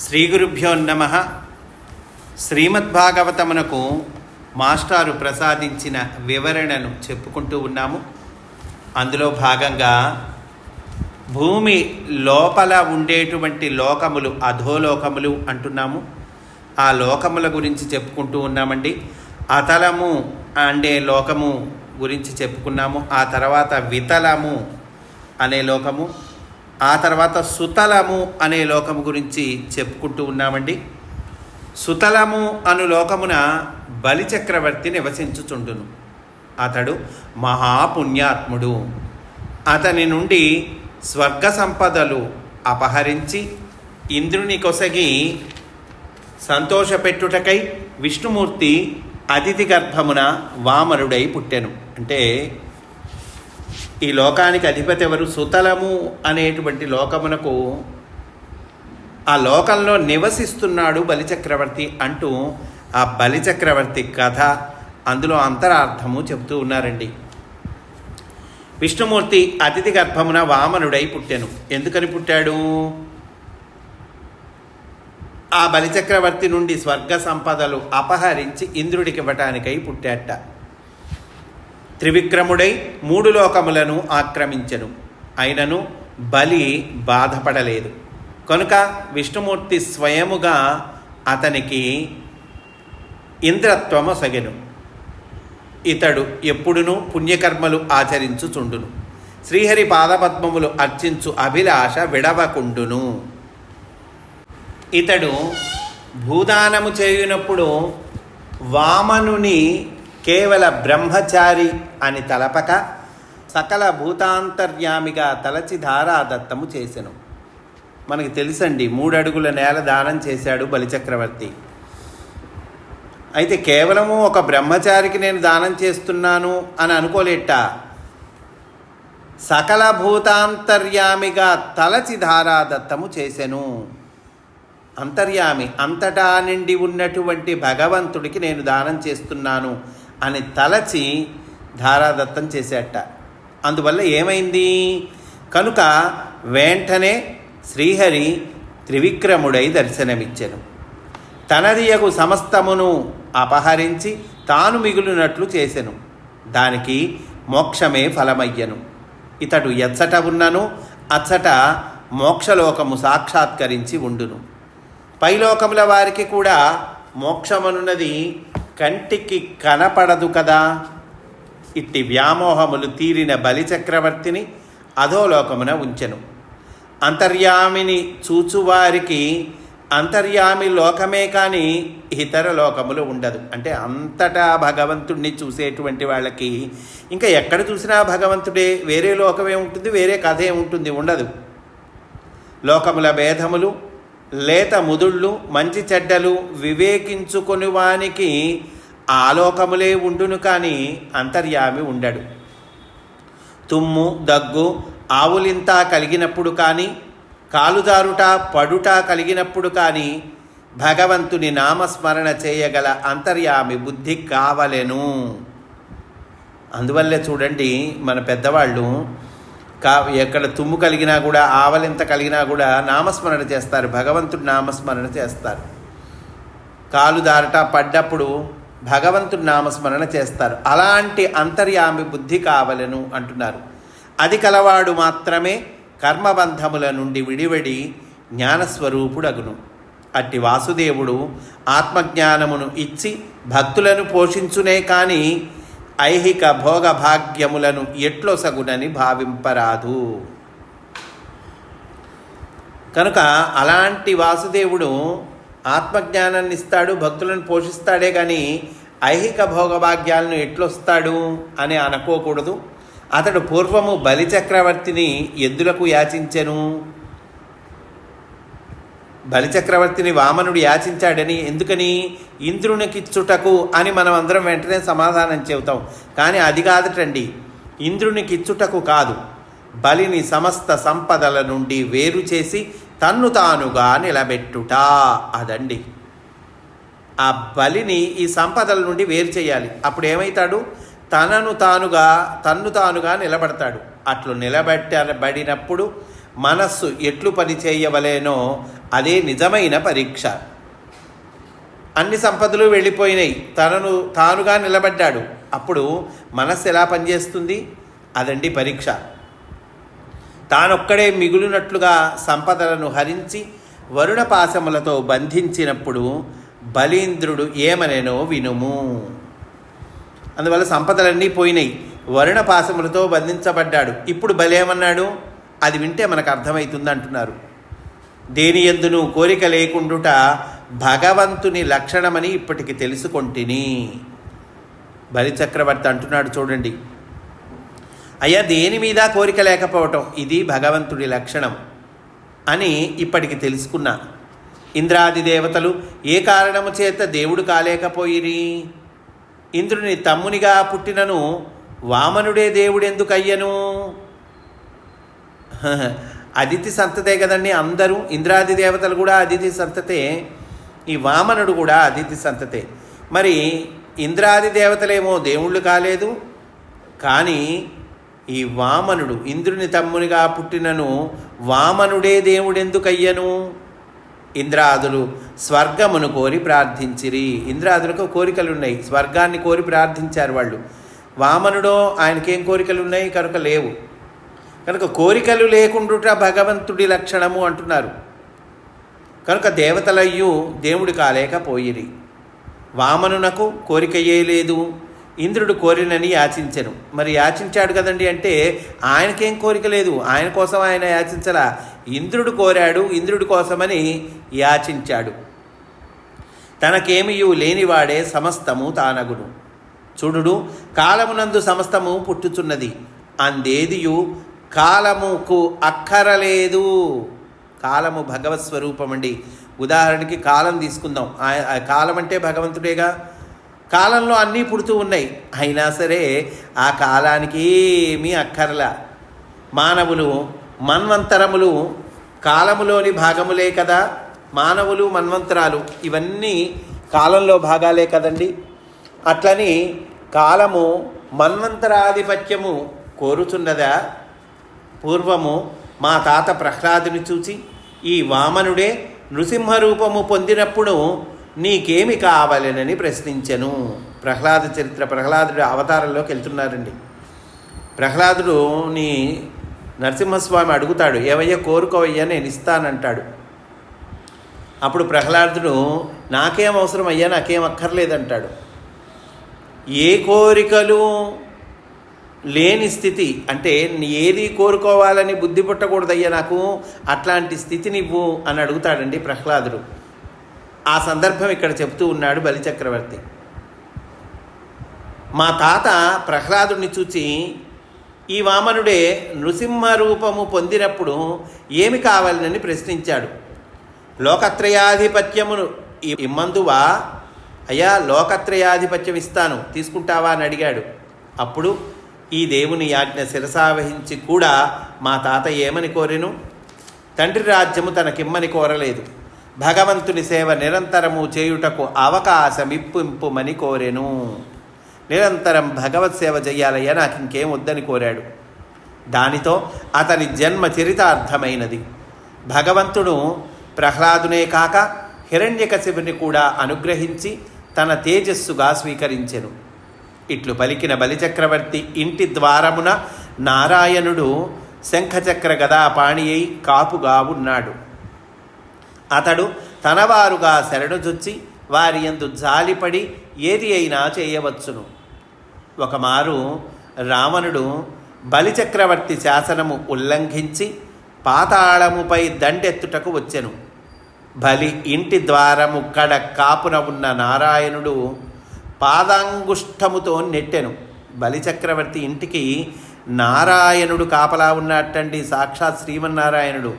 శ్రీ గురుభ్యో నమ. శ్రీమద్భాగవతమునకు మాస్టారు ప్రసాదించిన వివరణను చెప్పుకుంటూ ఉన్నాము. అందులో భాగంగా భూమి లోపల ఉండేటువంటి లోకములు అధోలోకములు అంటున్నాము. ఆ లోకముల గురించి చెప్పుకుంటూ ఉన్నామండి. అతలము అంటే లోకము గురించి చెప్పుకున్నాము. ఆ తర్వాత వితలము అనే లోకము. ఆ తర్వాత సుతలము అనే లోకము గురించి చెప్పుకుంటూ ఉన్నామండి. సుతలము అను లోకమున బలిచక్రవర్తి నివసించుచుండును. అతడు మహాపుణ్యాత్ముడు. అతని నుండి స్వర్గ సంపదలు అపహరించి ఇంద్రుని కొసగి సంతోషపెట్టుటకై విష్ణుమూర్తి అతిథి గర్భమున వామరుడై పుట్టెను. అంటే ఈ లోకానికి అధిపతి ఎవరు? సుతలము అనేటువంటి లోకమునకు ఆ లోకంలో నివసిస్తున్నాడు బలిచక్రవర్తి అంటూ ఆ బలిచక్రవర్తి కథ అందులో అంతరార్థము చెబుతూ ఉన్నారండి. విష్ణుమూర్తి అతిథి గర్భమున వామనుడై పుట్టాను. ఎందుకని పుట్టాడు? ఆ బలిచక్రవర్తి నుండి స్వర్గ సంపదలు అపహరించి ఇంద్రుడికి ఇవ్వటానికై పుట్టాట. త్రివిక్రముడై మూడు లోకములను ఆక్రమించెను. అయినను బలి బాధపడలేదు. కనుక విష్ణుమూర్తి స్వయముగా అతనికి ఇంద్రత్వము సగెను. ఇతడు ఎప్పుడునూ పుణ్యకర్మలు ఆచరించుచుండును. శ్రీహరి పాదపద్మములు అర్చించు అభిలాష విడవకుండును. ఇతడు భూదానము చేయునప్పుడు వామనుని కేవల బ్రహ్మచారి అని తలపక సకల భూతాంతర్యామిగా తలచి ధారాదత్తము చేసెను. మనకి తెలుసండి మూడడుగుల నేల దానం చేశాడు బలిచక్రవర్తి. అయితే కేవలము ఒక బ్రహ్మచారికి నేను దానం చేస్తున్నాను అని అనుకోలేట. సకల భూతాంతర్యామిగా తలచి ధారాదత్తము చేసెను. అంతర్యామి అంతటా నిండి ఉన్నటువంటి భగవంతుడికి నేను దానం చేస్తున్నాను. అని తలచి ధారాదత్తం చేసేట. అందువల్ల ఏమైంది? కనుక వెంటనే శ్రీహరి త్రివిక్రముడై దర్శనమిచ్చెను. తనదియకు సమస్తమును అపహరించి తాను మిగులునట్లు చేసెను. దానికి మోక్షమే ఫలమయ్యను. ఇతడు ఎచ్చట ఉన్నను అచ్చట మోక్షలోకము సాక్షాత్కరించి ఉండును. పైలోకముల వారికి కూడా మోక్షమనున్నది కంటికి కనపడదు కదా. ఇట్టి వ్యామోహములు తీరిన బలిచక్రవర్తిని అధోలోకమున ఉంచెను. అంతర్యామిని చూచువారికి అంతర్యామి లోకమే కానీ ఇతర లోకములు ఉండదు. అంటే అంతటా భగవంతుణ్ణి చూసేటువంటి వాళ్ళకి ఇంకా ఎక్కడ చూసినా భగవంతుడే వేరే లోకమే ఉంటుంది వేరే కథే ఉంటుంది ఉండదు. లోకముల భేదములు లేత ముదుళ్ళు మంచి చెడ్డలు వివేకించుకొని వానికి ఆలోకములే ఉండును కానీ అంతర్యామి ఉండడు. తుమ్ము దగ్గు ఆవులింత కలిగినప్పుడు కానీ కాలుదారుట పడుట కలిగినప్పుడు కానీ భగవంతుని నామస్మరణ చేయగల అంతర్యామి బుద్ధి కావలెను. అందువల్లే చూడండి మన పెద్దవాళ్ళు కా ఎక్కడ తుమ్ము కలిగినా కూడా ఆవలింత కలిగినా కూడా నామస్మరణ చేస్తారు. భగవంతుడు నామస్మరణ చేస్తారు. కాలు దారట పడ్డప్పుడు భగవంతుడు నామస్మరణ చేస్తారు. అలాంటి అంతర్యామి బుద్ధి కావలను అంటున్నారు. అది కలవాడు మాత్రమే కర్మబంధముల నుండి విడివడి జ్ఞానస్వరూపుడగును. అట్టి వాసుదేవుడు ఆత్మజ్ఞానమును ఇచ్చి భక్తులను పోషించునే కానీ ఐహిక భోగభాగ్యములను ఎట్లొసగునని భావింపరాదు. కనుక అలాంటి వాసుదేవుడు ఆత్మజ్ఞానాన్ని ఇస్తాడు భక్తులను పోషిస్తాడే కానీ ఐహిక భోగభాగ్యాలను ఎట్లొస్తాడు అని అనుకోకూడదు అతడు పూర్వము బలిచక్రవర్తిని ఎద్దులకు యాచించెను? బలిచక్రవర్తిని వామనుడు యాచించాడని ఎందుకని? ఇంద్రునికిచ్చుటకు అని మనం అందరం వెంటనే సమాధానం చెబుతాం. కానీ అది కాదటండి. ఇంద్రునికిచ్చుటకు కాదు. బలిని సమస్త సంపదల నుండి వేరు చేసి తన్ను తానుగా నిలబెట్టుట అదండి. ఆ బలిని ఈ సంపదల నుండి వేరు చేయాలి. అప్పుడు ఏమవుతాడు తనను తానుగా తన్ను తానుగా నిలబడతాడు. అట్లు నిలబెట్టబడినప్పుడు మనస్సు ఎట్లు పని చేయవలేనో అదే నిజమైన పరీక్ష. అన్ని సంపదలు వెళ్ళిపోయినాయి తనను తానుగా నిలబడ్డాడు. అప్పుడు మనస్సు ఎలా పనిచేస్తుంది? అదండి పరీక్ష. తానొక్కడే మిగులునట్లుగా సంపదలను హరించి వరుణ పాశములతో బంధించినప్పుడు బలీంద్రుడు ఏమనేనో వినుము. అందువల్ల సంపదలన్నీ పోయినాయి వరుణ పాశములతో బంధించబడ్డాడు. ఇప్పుడు బలేమన్నాడు? అది వింటే మనకు అర్థమవుతుంది అంటున్నారు. దేని ఎందును కోరిక లేకుండుట భగవంతుని లక్షణమని ఇప్పటికి తెలుసుకొంటిని. బలిచక్రవర్తి అంటున్నాడు చూడండి. అయ్యా దేని మీద కోరిక లేకపోవటం? ఇది భగవంతుడి లక్షణం అని ఇప్పటికి తెలుసుకున్నా. ఇంద్రాది దేవతలు ఏ కారణము చేత దేవుడు కాలేకపోయిరి? ఇంద్రుని తమ్మునిగా పుట్టినను వామనుడే దేవుడెందుకయ్యను? అదితి సంతతే కదండి అందరూ ఇంద్రాది దేవతలు కూడా అదితి సంతతే ఈ వామనుడు కూడా అదితి సంతతే. మరి ఇంద్రాది దేవతలేమో దేవుళ్ళు కాలేదు కానీ ఈ వామనుడు ఇంద్రుని తమ్మునిగా పుట్టినను వామనుడే దేవుడెందుకయ్యను? ఇంద్రాదులు స్వర్గమును కోరి ప్రార్థించిరి. ఇంద్రాదులకు కోరికలు ఉన్నాయి స్వర్గాన్ని కోరి ప్రార్థించారు వాళ్ళు. వామనుడో ఆయనకేం కోరికలు ఉన్నాయి కనుక లేవు. కనుక కోరికలు లేకుండుట భగవంతుడి లక్షణము అంటున్నారు. కనుక దేవతలయ్యు దేవుడు కాలేకపోయిరి వామనునకు కోరికయే లేదు. ఇంద్రుడు కోరినని యాచించను. మరి యాచించాడు కదండి అంటే ఆయనకేం కోరిక లేదు. ఆయన కోసం ఆయన యాచించలా. ఇంద్రుడు కోరాడు ఇంద్రుడి కోసమని యాచించాడు. తనకేమియు లేనివాడే సమస్తము తానగును. చూడుడు కాలమునందు సమస్తము పుట్టుచున్నది. అందేదియు కాలముకు అక్కరలేదు. కాలము భగవత్ స్వరూపం అండి. ఉదాహరణకి కాలం తీసుకుందాం. ఆ కాలం అంటే భగవంతుడేగా? కాలంలో అన్నీ పుడుతూ ఉన్నాయి. అయినా సరే ఆ కాలానికి ఏమీ అక్కర్లా. మానవులు మన్వంతరములు కాలములోని భాగములే కదా? మానవులు మన్వంతరాలు ఇవన్నీ కాలంలో భాగాలే కదండి. అట్లని కాలము మన్వంతరాధిపత్యము కోరుతున్నదా? పూర్వము మా తాత ప్రహ్లాదుని చూచి ఈ వామనుడే నృసింహరూపము పొందినప్పుడు నీకేమి కావాలనని ప్రశ్నించెను. ప్రహ్లాద చరిత్ర ప్రహ్లాదుడు అవతారంలోకి వెళ్తున్నారండి. ప్రహ్లాదుడుని నరసింహస్వామి అడుగుతాడు ఏమయ్యా కోరుకోవయ్యా నేను ఇస్తానంటాడు. అప్పుడు ప్రహ్లాదుడు నాకేం అవసరం అయ్యా నాకేం అక్కర్లేదంటాడు. ఏ కోరికలు లేని స్థితి. అంటే నీ ఏది కోరుకోవాలని బుద్ధి పుట్టకూడదయ్యా నాకు? అట్లాంటి స్థితినివ్వు అని అడుగుతాడండి ప్రహ్లాదుడు. ఆ సందర్భం ఇక్కడ చెబుతూ ఉన్నాడు బలిచక్రవర్తి. మా తాత ప్రహ్లాదుడిని చూచి ఈ వామనుడే నృసింహ రూపము పొందినప్పుడు ఏమి కావాలని ప్రశ్నించాడు. లోకత్రయాధిపత్యమును ఇమ్మందువా? అయ్యా లోకత్రయాధిపత్యం ఇస్తాను. తీసుకుంటావా? అని అడిగాడు. అప్పుడు ఈ దేవుని యాజ్ఞ శిరసావహించి కూడా మా తాత ఏమని కోరెను? తండ్రి రాజ్యము తనకిమ్మని కోరలేదు. భగవంతుని సేవ నిరంతరము చేయుటకు అవకాశం ఇప్పింపుమని కోరెను. నిరంతరం భగవత్ సేవ చెయ్యాలయ్యా నాకు ఇంకేం వద్దని కోరాడు. దానితో అతని జన్మ చరితార్థమైనది. భగవంతుడు ప్రహ్లాదునే కాక హిరణ్యకశివుని కూడా అనుగ్రహించి తన తేజస్సుగా స్వీకరించెను. ఇట్లు పలికిన బలిచక్రవర్తి ఇంటి ద్వారమున నారాయణుడు శంఖచక్ర గదాపాణి అయి కాపుగా ఉన్నాడు. అతడు తనవారుగా శరణుజొచ్చి వారి యందు జాలిపడి ఏది అయినా చేయవచ్చును. ఒకమారు రావణుడు బలిచక్రవర్తి శాసనము ఉల్లంఘించి పాతాళముపై దండెత్తుటకు వచ్చెను. బలి ఇంటి ద్వారము కడ కాపున ఉన్న నారాయణుడు పాదాంగుష్టముతో నెట్టెను. బలిచక్రవర్తి ఇంటికి నారాయణుడు కాపలా ఉన్నట్టండి సాక్షాత్ శ్రీమన్నారాయణుడు.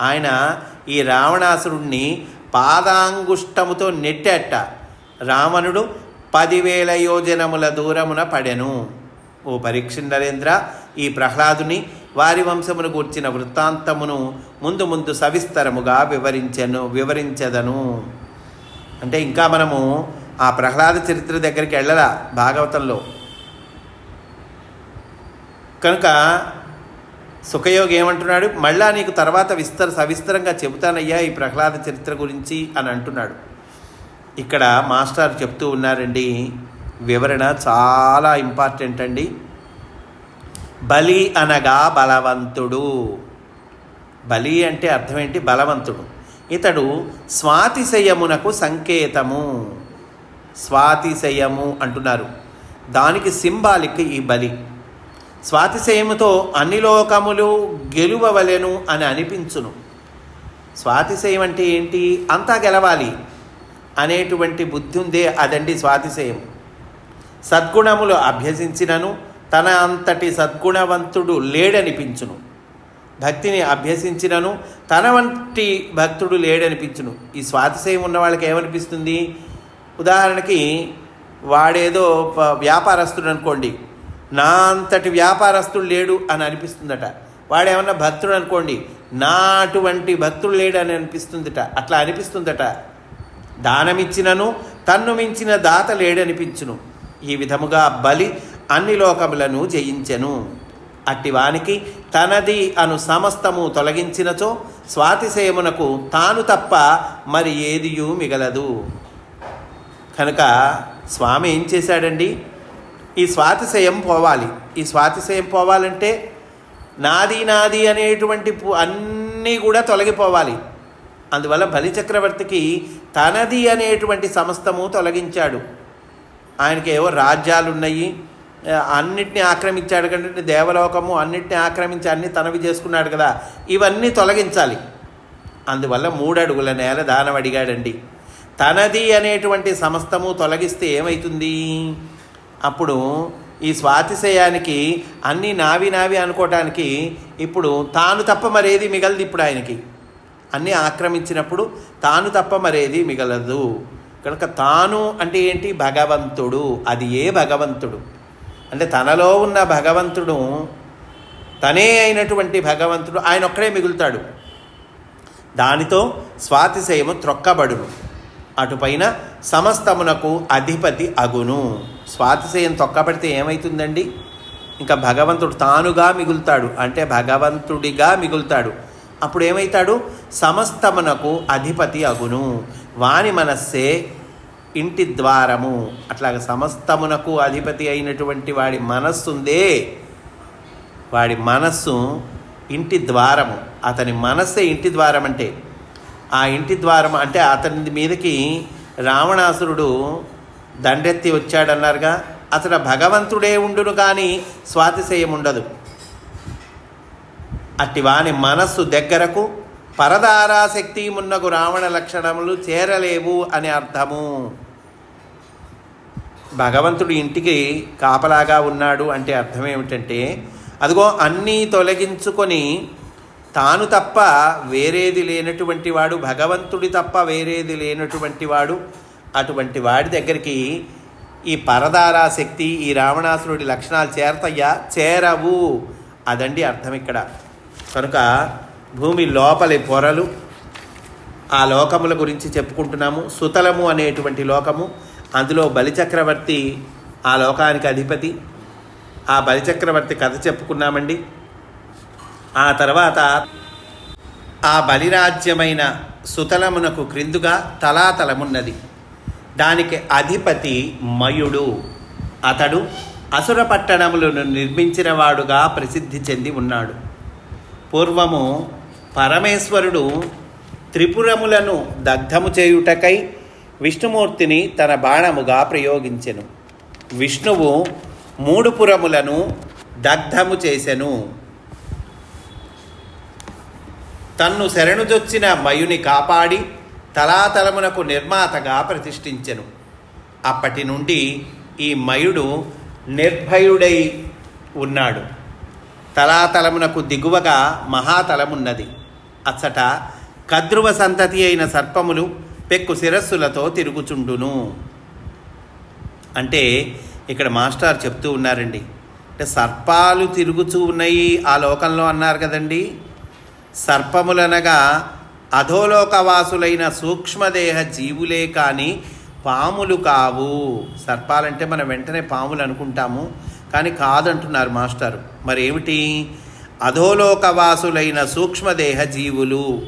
ఆయన ఈ రావణాసురుణ్ణి పాదాంగుష్టముతో నెట్టేట. రావణుడు పదివేల యోజనముల దూరమున పడెను. ఓ పరీక్ష నరేంద్ర ఈ ప్రహ్లాదుని వారి వంశమును గూర్చిన వృత్తాంతమును ముందు ముందు సవిస్తరముగా వివరించెను వివరించదను. అంటే ఇంకా మనము ఆ ప్రహ్లాద చరిత్ర దగ్గరికి వెళ్ళలా భాగవతంలో? కనుక సుఖయోగి ఏమంటున్నాడు? మళ్ళా నీకు తర్వాత విస్తర సవిస్తరంగా చెబుతానయ్యా ఈ ప్రహ్లాద చరిత్ర గురించి అని అంటున్నాడు. ఇక్కడ మాస్టర్ చెప్తూ ఉన్నారండి వివరణ చాలా ఇంపార్టెంట్ అండి. బలి అనగా బలవంతుడు. బలి అంటే అర్థం ఏంటి? బలవంతుడు. ఇతడు స్వాతిశయమునకు సంకేతము. స్వాతిశయము అంటున్నారు. దానికి సింబాలిక్ ఈ బలి. స్వాతిశయముతో అన్ని లోకములు గెలువవలెను అని అనిపించును. స్వాతిశయం అంటే ఏంటి? అంతా గెలవాలి. అనేటువంటి బుద్ధి ఉందే అదండి స్వాతిశయం సద్గుణములు అభ్యసించినను తన అంతటి సద్గుణవంతుడు లేడనిపించును. భక్తిని అభ్యసించినను తన వంటి భక్తుడు లేడనిపించును. ఈ స్వాతిశయం ఉన్న వాళ్ళకి ఏమనిపిస్తుంది? ఉదాహరణకి వాడేదో వ్యాపారస్తుడు అనుకోండి నా అంతటి వ్యాపారస్తుడు లేడు అని అనిపిస్తుందట. వాడేమన్నా భక్తుడు అనుకోండి నా అటువంటి భక్తుడు లేడు అని అనిపిస్తుందట. అట్లా అనిపిస్తుందట. దానమిచ్చినను తన్ను మించిన దాత లేడనిపించును. ఈ విధముగా బలి అన్ని లోకములను జయించెను. అట్టివానికి తనది అను సమస్తము తొలగించినచో స్వాతిశయమునకు తాను తప్ప మరి ఏదియూ మిగలదు. కనుక స్వామి ఏం చేశాడండి? ఈ స్వాతిశయం పోవాలి. ఈ స్వాతిశయం పోవాలంటే నాది నాది అనేటువంటి అన్నీ కూడా తొలగిపోవాలి. అందువల్ల బలిచక్రవర్తికి తనది అనేటువంటి సమస్తము తొలగించాడు. ఆయనకి ఏవో రాజ్యాలు ఉన్నాయి అన్నిటిని ఆక్రమించాడు కంటే దేవలోకము అన్నిటిని ఆక్రమించి అన్ని తనవి చేసుకున్నాడు కదా. ఇవన్నీ తొలగించాలి. అందువల్ల మూడడుగుల నేల దానం అడిగాడండి తనది అనేటువంటి సమస్తము తొలగిస్తే ఏమవుతుంది అప్పుడు ఈ స్వాతిశయానికి అన్నీ నావి నావి అనుకోవటానికి ఇప్పుడు తాను తప్ప మరేది మిగలదు ఇప్పుడు ఆయనకి. అన్నీ ఆక్రమించినప్పుడు తాను తప్ప మరేది మిగలదు. కనుక తాను అంటే ఏంటి? భగవంతుడు. అది ఏ భగవంతుడు? అంటే తనలో ఉన్న భగవంతుడు తనే అయినటువంటి భగవంతుడు ఆయన ఒక్కడే మిగులుతాడు. దానితో స్వాతిశయము త్రొక్కబడును. అటుపైన సమస్తమునకు అధిపతి అగును. స్వాతిశయం తొక్కబడితే ఏమవుతుందండి ఇంకా భగవంతుడు తానుగా మిగులుతాడు. అంటే భగవంతుడిగా మిగులుతాడు. అప్పుడు ఏమవుతాడు సమస్తమునకు అధిపతి అగును. వాని మనస్సే ఇంటి ద్వారము. అట్లాగే సమస్తమునకు అధిపతి అయినటువంటి వాడి మనస్సుందే. వాడి మనస్సు ఇంటి ద్వారము. అతని మనస్సే ఇంటి ద్వారం అంటే ఆ ఇంటి ద్వారం అంటే అతని మీదకి రావణాసురుడు దండెత్తి వచ్చాడన్నారుగా అతడు భగవంతుడే ఉండును కానీ స్వాతిశయం ఉండదు. అట్టి వాని మనస్సు దగ్గరకు పరదారాశక్తి మున్నగు రావణ లక్షణములు చేరలేవు అని అర్థము. భగవంతుడు ఇంటికి కాపలాగా ఉన్నాడు అంటే అర్థం ఏమిటంటే అదిగో అన్నీ తొలగించుకొని తాను తప్ప వేరేది లేనటువంటి వాడు భగవంతుడి తప్ప వేరేది లేనటువంటి వాడు అటువంటి వాడి దగ్గరికి ఈ పరదారా శక్తి ఈ రావణాసురుడి లక్షణాలు చేరతయ్యా? చేరవు. అదండి అర్థం ఇక్కడ. కనుక భూమి లోపలి పొరలు ఆ లోకముల గురించి చెప్పుకుంటున్నాము. సుతలము అనేటువంటి లోకము అందులో బలిచక్రవర్తి ఆ లోకానికి అధిపతి. ఆ బలిచక్రవర్తి కథ చెప్పుకున్నామండి. ఆ తర్వాత ఆ బలిరాజ్యమైన సుతలమునకు క్రిందుగా తలాతలమున్నది. దానికి అధిపతి మయుడు. అతడు అసుర పట్టణములను నిర్మించినవాడుగా ప్రసిద్ధి చెంది ఉన్నాడు. పూర్వము పరమేశ్వరుడు త్రిపురములను దగ్ధము చేయుటకై విష్ణుమూర్తిని తన బాణముగా ప్రయోగించెను. విష్ణువు మూడు పురములను దగ్ధము చేసెను. తన్ను శరణుజొచ్చిన మయుని కాపాడి తలాతలమునకు నిర్మాతగా ప్రతిష్ఠించెను. అప్పటి నుండి ఈ మయుడు నిర్భయుడై ఉన్నాడు. తలాతలమునకు దిగువగా మహాతలమున్నది. అచ్చట కద్రువ సంతతి అయిన సర్పములు పెక్కు శిరస్సులతో తిరుగుచుండును. అంటే ఇక్కడ మాస్టర్ చెప్తూ ఉన్నారండి. అంటే సర్పాలు తిరుగుచూ ఉన్నాయి ఆ లోకంలో అన్నారు కదండీ. సర్పములనగా అధోలోకవాసులైన సూక్ష్మదేహ జీవులే కానీ పాములు కావు. సర్పాలంటే మనం వెంటనే పాములు అనుకుంటాము. కానీ కాదంటున్నారు మాస్టర్. మరి ఏమిటి అధోలోకవాసులైన సూక్ష్మదేహ జీవులు.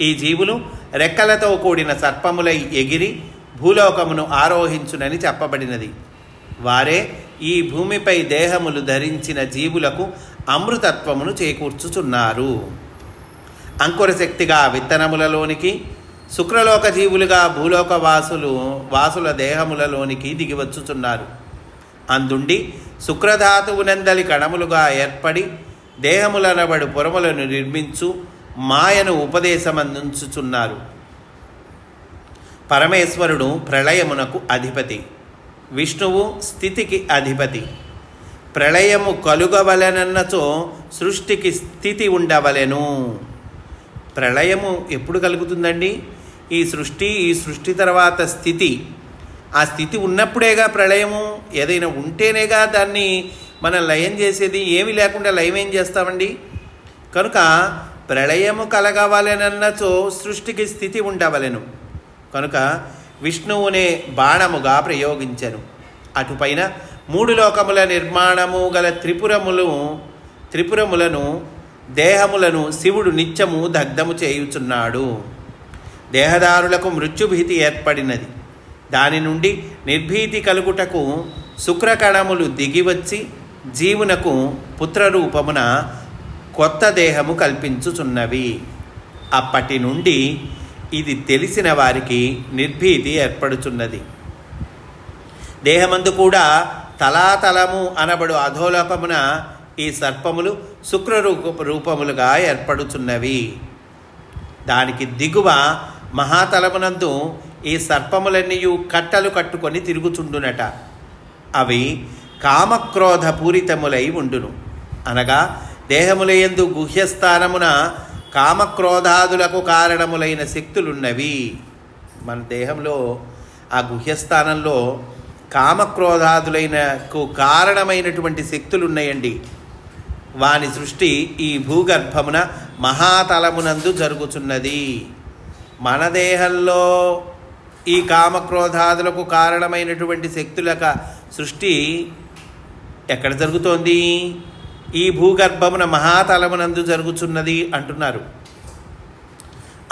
ఈ జీవులు రెక్కలతో కూడిన సర్పములై ఎగిరి భూలోకమును ఆరోహించునని చెప్పబడినది. వారే ఈ భూమిపై దేహములు ధరించిన జీవులకు అమృతత్వమును చేకూర్చుచున్నారు. అంకుర శక్తిగా విత్తనములలోనికి శుక్రలోక జీవులుగా భూలోక వాసులు వాసుల దేహములలోనికి దిగివచ్చుచున్నారు. అందుండి శుక్రధాతువునందలి కణములుగా ఏర్పడి దేహములనబడు పురములను నిర్మించు మాయను ఉపదేశమందించుచున్నారు. పరమేశ్వరుడు ప్రళయమునకు అధిపతి. విష్ణువు స్థితికి అధిపతి. ప్రళయము కలుగవలెనన్నచో సృష్టికి స్థితి ఉండవలెను. ప్రళయము ఎప్పుడు కలుగుతుందండి? ఈ సృష్టి ఈ సృష్టి తర్వాత స్థితి. ఆ స్థితి ఉన్నప్పుడేగా ప్రళయము? ఏదైనా ఉంటేనేగా దాన్ని మనం లయం చేసేది. ఏమి లేకుండా లయం ఏం చేస్తామండి? కనుక ప్రళయము కలగవలెనన్నచో సృష్టికి స్థితి ఉండవలెను. కనుక విష్ణువునే బాణముగా ప్రయోగించను. అటుపైన మూడు లోకముల నిర్మాణము గల త్రిపురములు త్రిపురములను దేహములను శివుడు నిత్యము దగ్ధము చేయుచున్నాడు. దేహదారులకు మృత్యుభీతి ఏర్పడినది. దాని నుండి నిర్భీతి కలుగుటకు శుక్రకణములు దిగివచ్చి జీవునకు పుత్రరూపమున కొత్త దేహము కల్పించుచున్నవి. అప్పటి నుండి ఇది తెలిసిన వారికి నిర్భీతి ఏర్పడుచున్నది. దేహమందు కూడా తలాతలము అనబడు అధోలోకమున ఈ సర్పములు శుక్రరూప రూపములుగా ఏర్పడుచున్నవి. దానికి దిగువ మహాతలమునందు ఈ సర్పములన్నీ కట్టలు కట్టుకొని తిరుగుచుండునట. అవి కామక్రోధ పూరితములై ఉండును. అనగా దేహములయందు గుహ్యస్థానమున కామక్రోధాదులకు కారణములైన శక్తులున్నవి. మన దేహంలో ఆ గుహ్యస్థానంలో కామక్రోధాదులైనకు కారణమైనటువంటి శక్తులు ఉన్నాయండి వాని సృష్టి ఈ భూగర్భమున మహాతలమునందు జరుగుచున్నది. మన దేహంలో ఈ కామక్రోధాదులకు కారణమైనటువంటి శక్తుల సృష్టి ఎక్కడ జరుగుతోంది? ఈ భూగర్భమున మహాతలమునందు జరుగుచున్నది అంటున్నారు.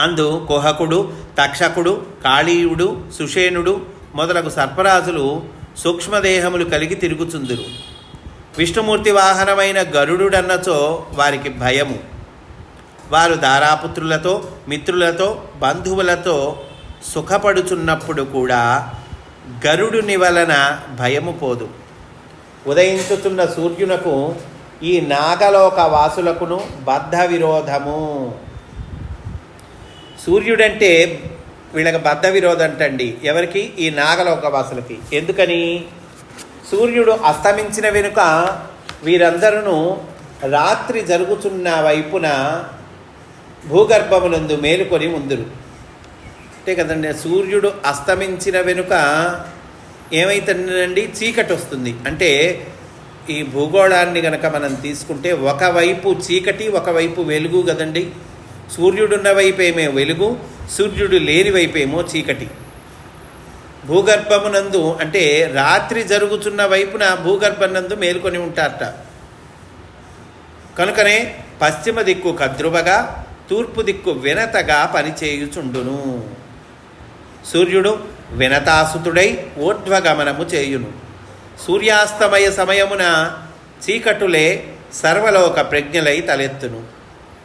అందు కుహకుడు తక్షకుడు కాళీయుడు సుషేనుడు మొదలగు సర్పరాజులు సూక్ష్మదేహములు కలిగి తిరుగుచుందురు. విష్ణుమూర్తి వాహనమైన గరుడుడన్నచో వారికి భయము. వారు దారాపుత్రులతో మిత్రులతో బంధువులతో సుఖపడుచున్నప్పుడు కూడా గరుడుని వలన భయము పోదు. ఉదయించుతున్న సూర్యునకు ఈ నాగలోక వాసులకును బద్ధ విరోధము సూర్యుడంటే వీళ్ళకి బద్ధ విరోధం అంటండి. ఎవరికి? ఈ నాగలోకవాసులకి. ఎందుకని? సూర్యుడు అస్తమించిన వెనుక వీరందరూ రాత్రి జరుగుతున్న వైపున భూగర్భమునందు మేలుకొని ఉందురు. అంటే కదండి. సూర్యుడు అస్తమించిన వెనుక ఏమైతుందండి? చీకటి వస్తుంది అంటే ఈ భూగోళాన్ని గనక మనం తీసుకుంటే ఒకవైపు చీకటి ఒకవైపు వెలుగు కదండి. సూర్యుడున్న వైపేమో వెలుగు సూర్యుడు లేని వైపేమో చీకటి. భూగర్భమునందు అంటే రాత్రి జరుగుతున్న వైపున భూగర్భనందు మేల్కొని ఉంటారట. కనుకనే పశ్చిమ దిక్కు కద్రువగా తూర్పు దిక్కు వినతగా పనిచేయుచుండును. సూర్యుడు వినతాసుతుడై ఊర్ధ్వగమనము చేయును. సూర్యాస్తమయ సమయమున చీకటులే సర్వలోక ప్రజ్ఞలై తలెత్తును.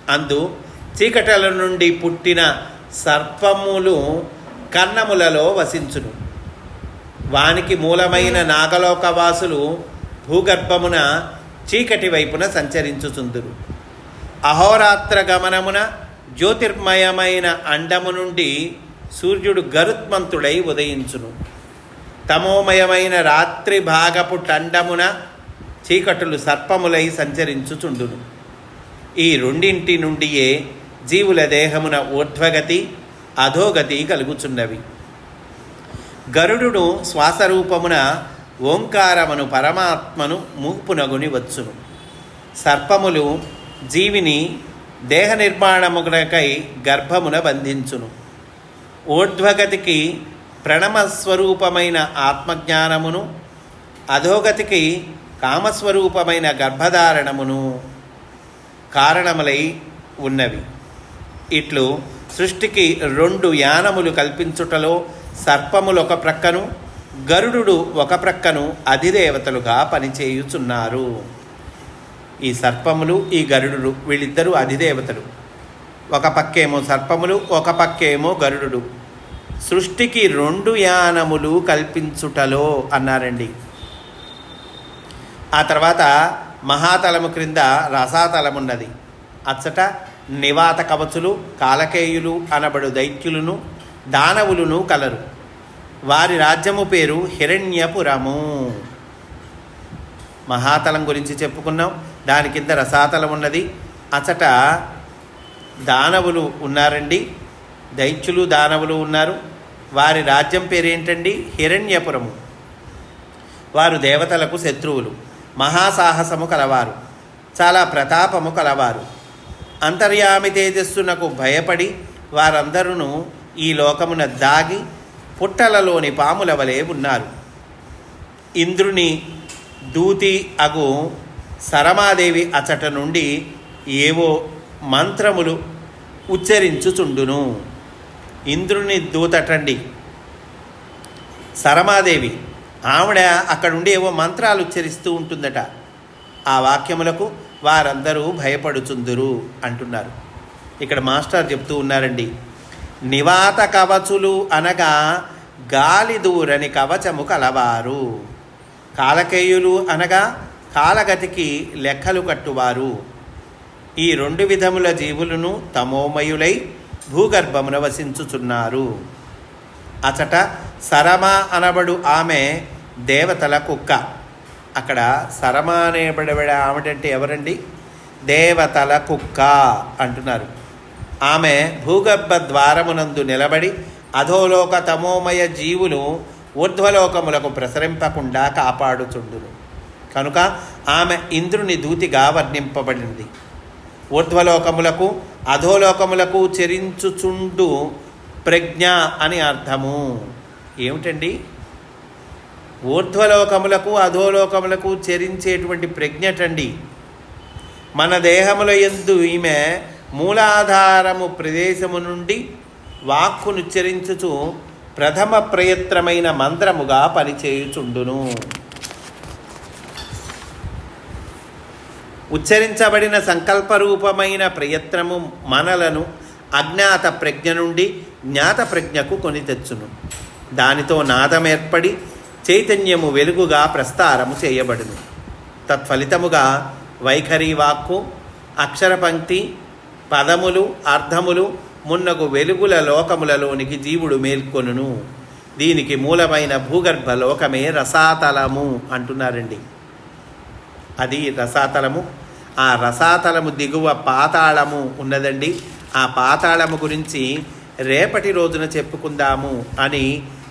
అందు చీకటల నుండి పుట్టిన సర్పములు కన్నములలో వసించును. వానికి మూలమైన నాగలోకవాసులు భూగర్భమున చీకటి వైపున సంచరించుచుందురు. అహోరాత్ర గమనమున జ్యోతిర్మయమైన అండము నుండి సూర్యుడు గరుత్మంతుడై ఉదయించును. తమోమయమైన రాత్రి భాగపు టండమున చీకటులు సర్పములై సంచరించుచుండును. ఈ రెండింటి నుండియే జీవుల దేహమున ఊర్ధ్వగతి అధోగతి కలుగుచున్నవి. గరుడును శ్వాసరూపమున ఓంకారమును పరమాత్మను మూపునగుని వచ్చును. సర్పములు జీవిని దేహ నిర్మాణమునకై గర్భమున బంధించును. ఊర్ధ్వగతికి ప్రణమస్వరూపమైన ఆత్మజ్ఞానమును అధోగతికి కామస్వరూపమైన గర్భధారణమును కారణములై ఉన్నవి. ఇట్లు సృష్టికి రెండు యానములు కల్పించుటలో సర్పములు ఒక ప్రక్కను గరుడు ఒక ప్రక్కను అధిదేవతలుగా పనిచేయుచున్నారు. ఈ సర్పములు ఈ గరుడు వీళ్ళిద్దరూ అధిదేవతలు. ఒక పక్కేమో సర్పములు ఒక పక్కేమో గరుడు సృష్టికి రెండు యానములు కల్పించుటలో అన్నారండి. ఆ తర్వాత మహాతలము క్రింద రసాతలమున్నది. అచ్చట నివాత కవచులు కాలకేయులు అనబడు దైత్యులను దానవులును కలరు. వారి రాజ్యము పేరు హిరణ్యపురము. మహాతలం గురించి చెప్పుకున్నాం. దాని కింద రసాతలం ఉన్నది. అచట దానవులు ఉన్నారండి. దైత్యులు దానవులు ఉన్నారు. వారి రాజ్యం పేరేంటండి? హిరణ్యపురము. వారు దేవతలకు శత్రువులు. మహాసాహసము కలవారు. చాలా ప్రతాపము కలవారు. అంతర్యామి తేజస్సునకు భయపడి వారందరూ ఈ లోకమున దాగి పుట్టలలోని పాముల వలె ఉన్నారు. ఇంద్రుని దూతి అగు సరమాదేవి అచట నుండి ఏవో మంత్రములు ఉచ్చరించుచుండును. ఇంద్రుని దూతటండి సరమాదేవి ఆవిడ అక్కడుండి ఏవో మంత్రాలు ఉచ్చరిస్తూ ఉంటుందట. ఆ వాక్యములకు వారందరూ భయపడుచుందురు అంటున్నారు. ఇక్కడ మాస్టర్ చెప్తూ ఉన్నారండి నివాత కవచులు అనగా గాలి దూరని కవచము కలవారు. కాలకేయులు అనగా కాలగతికి లెక్కలు కట్టువారు. ఈ రెండు విధముల జీవులను తమోమయులై భూగర్భమున వసించుచున్నారు. అచట సరమ అనబడు ఆమె దేవతల కుక్క. అక్కడ సరమ అనేబడబడే ఆమెటంటే ఎవరండి? దేవతల కుక్క అంటున్నారు. ఆమె భూగర్భ ద్వారమునందు నిలబడి అధోలోక తమోమయ జీవులు ఊర్ధ్వలోకములకు ప్రసరింపకుండా కాపాడుచుండును. కనుక ఆమె ఇంద్రుని దూతిగా వర్ణింపబడింది. ఊర్ధ్వలోకములకు అధోలోకములకు చెరించుచుండు ప్రజ్ఞ అని అర్థము. ఏమిటండి? ఊర్ధ్వలోకములకు అధోలోకములకు చెరించేటువంటి ప్రజ్ఞటండి. మన దేహముల ఎందు ఈమె మూలాధారము ప్రదేశము నుండి వాక్కును చెరించుచు ప్రథమ ప్రయత్నమైన మంత్రముగా పనిచేయుచుండును. ఉచ్చరించబడిన సంకల్పరూపమైన ప్రయత్నము మనలను అజ్ఞాత ప్రజ్ఞ నుండి జ్ఞాత ప్రజ్ఞకు కొని తెచ్చును. దానితో నాదం ఏర్పడి చైతన్యము వెలుగుగా ప్రస్తారము చేయబడును. తత్ఫలితముగా వైఖరి వాక్కు అక్షరపంక్తి పదములు అర్థములు మున్నగు వెలుగుల లోకములలోనికి జీవుడు మేల్కొనును. దీనికి మూలమైన భూగర్భ లోకమే రసాతలము అంటున్నారండి. అది రసాతలము. ఆ రసాతలము దిగువ పాతాళము ఉన్నదండి. ఆ పాతాళము గురించి రేపటి రోజున చెప్పుకుందాము అని